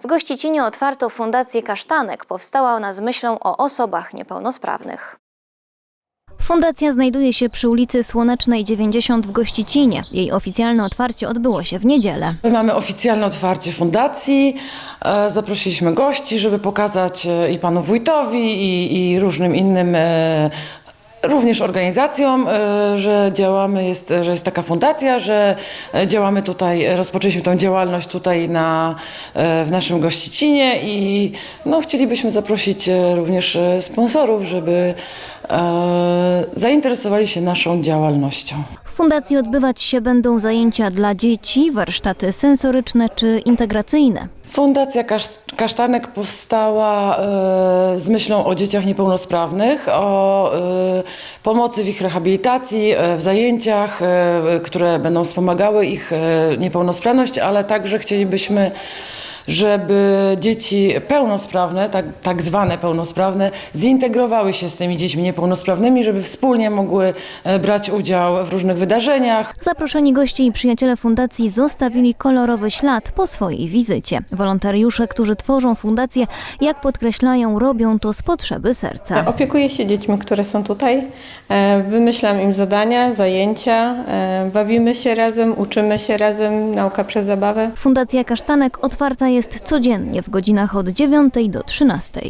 W Gościcinie otwarto Fundację Kasztanek. Powstała ona z myślą o osobach niepełnosprawnych. Fundacja znajduje się przy ulicy Słonecznej 90 w Gościcinie. Jej oficjalne otwarcie odbyło się w niedzielę. My mamy oficjalne otwarcie fundacji. E, Zaprosiliśmy gości, żeby pokazać e, i panu wójtowi, i, i różnym innym. Również organizacjom, e, że działamy, jest, że jest taka fundacja, że e, działamy tutaj, rozpoczęliśmy tą działalność tutaj na, e, w naszym Gościcinie i no, chcielibyśmy zaprosić również sponsorów, żeby zainteresowali się naszą działalnością. Fundacji odbywać się będą zajęcia dla dzieci, warsztaty sensoryczne czy integracyjne. Fundacja Kasz- Kasztanek powstała e, z myślą o dzieciach niepełnosprawnych, o e, pomocy w ich rehabilitacji, e, w zajęciach, które będą wspomagały ich niepełnosprawność, ale także chcielibyśmy żeby dzieci pełnosprawne, tak, tak zwane pełnosprawne, zintegrowały się z tymi dziećmi niepełnosprawnymi, żeby wspólnie mogły e, brać udział w różnych wydarzeniach, Zaproszeni goście i przyjaciele fundacji zostawili kolorowy ślad po swojej wizycie. Wolontariusze, którzy tworzą fundację, jak podkreślają, robią to z potrzeby serca. Opiekuję się dziećmi, które są tutaj. E, Wymyślam im zadania, zajęcia, e, bawimy się razem, uczymy się razem, nauka przez zabawę. Fundacja Kasztanek otwarta jest codziennie w godzinach od 9 do 13.